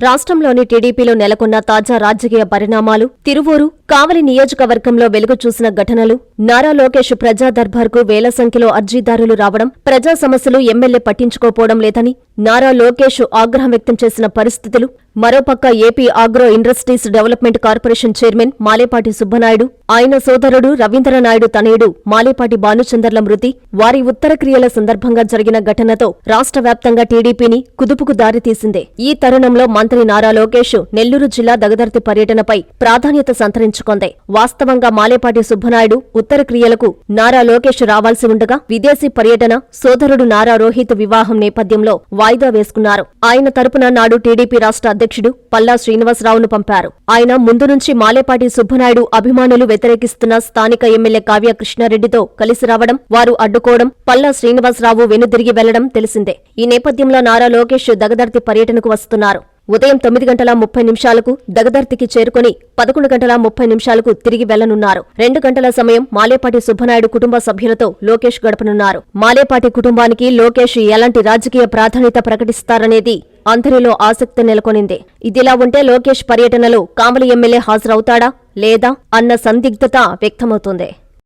రాష్ట్రంలోని టీడీపీలో నెలకొన్న తాజా రాజకీయ పరిణామాలు తిరువూరు కావలి నియోజకవర్గంలో వెలుగు చూసిన ఘటనలు నారా లోకేష్ ప్రజా దర్బార్కు వేల సంఖ్యలో అర్జీదారులు రావడం ప్రజా సమస్యలు ఎమ్మెల్యే పట్టించుకోపోవడం లేదని నారా లోకేష్ ఆగ్రహం వ్యక్తం చేసిన పరిస్థితులు. మరోపక్క AP agro industries development corporation chairman Malepati Subbanaidu ఆయన సోదరుడు రవీంద్రనాయుడు తనయుడు మాలేపాటి భానుచందర్ల మృతి వారి ఉత్తర క్రియల సందర్భంగా జరిగిన ఘటనతో రాష్ట్ర వ్యాప్తంగా టీడీపీని కుదుపుకు దారితీసిందే. ఈ తరుణంలో మంత్రి నారా లోకేష్ నెల్లూరు జిల్లా దగదర్తి పర్యటనపై ప్రాధాన్యత సంతరించుకుంది. వాస్తవంగా మాలేపాటి సుబ్బనాయుడు ఉత్తర క్రియలకు నారా లోకేష్ రావాల్సి ఉండగా విదేశీ పర్యటన సోదరుడు నారా రోహిత్ వివాహం నేపథ్యంలో వాయిదా వేసుకున్నారు. ఆయన తరపున నాడు టీడీపీ రాష్ట్ర అధ్యక్షుడు పల్లా శ్రీనివాసరావును పంపారు. ఆయన ముందు నుంచి మాలేపాటి సుబ్బనాయుడు అభిమానులు వ్యతిరేకిస్తున్న స్థానిక ఎమ్మెల్యే కావ్య కృష్ణారెడ్డితో కలిసి రావడం వారు అడ్డుకోవడం పల్లా శ్రీనివాసరావు వెనుదిరిగి వెళ్ళడం తెలిసిందే. ఈ నేపథ్యంలో నారా లోకేష్ దగదర్తి పర్యటనకు వస్తున్నారు. ఉదయం తొమ్మిది గంటల ముప్పై నిమిషాలకు దగదర్తికి చేరుకుని పదకొండు గంటల ముప్పై నిమిషాలకు తిరిగి వెళ్ళనున్నారు. రెండు గంటల సమయం మాలేపాటి సుబ్బనాయుడు కుటుంబ సభ్యులతో లోకేష్ గడపనున్నారు. మాలేపాటి కుటుంబానికి లోకేష్ ఎలాంటి రాజకీయ ప్రాధాన్యత ప్రకటిస్తారనేది అందరిలో ఆసక్తి నెలకొనింది. ఇదిలా ఉంటే లోకేష్ పర్యటనలో కామలి ఎమ్మెల్యే హాజరవుతాడా లేదా అన్న సందిగ్ధత వ్యక్తమవుతోంది.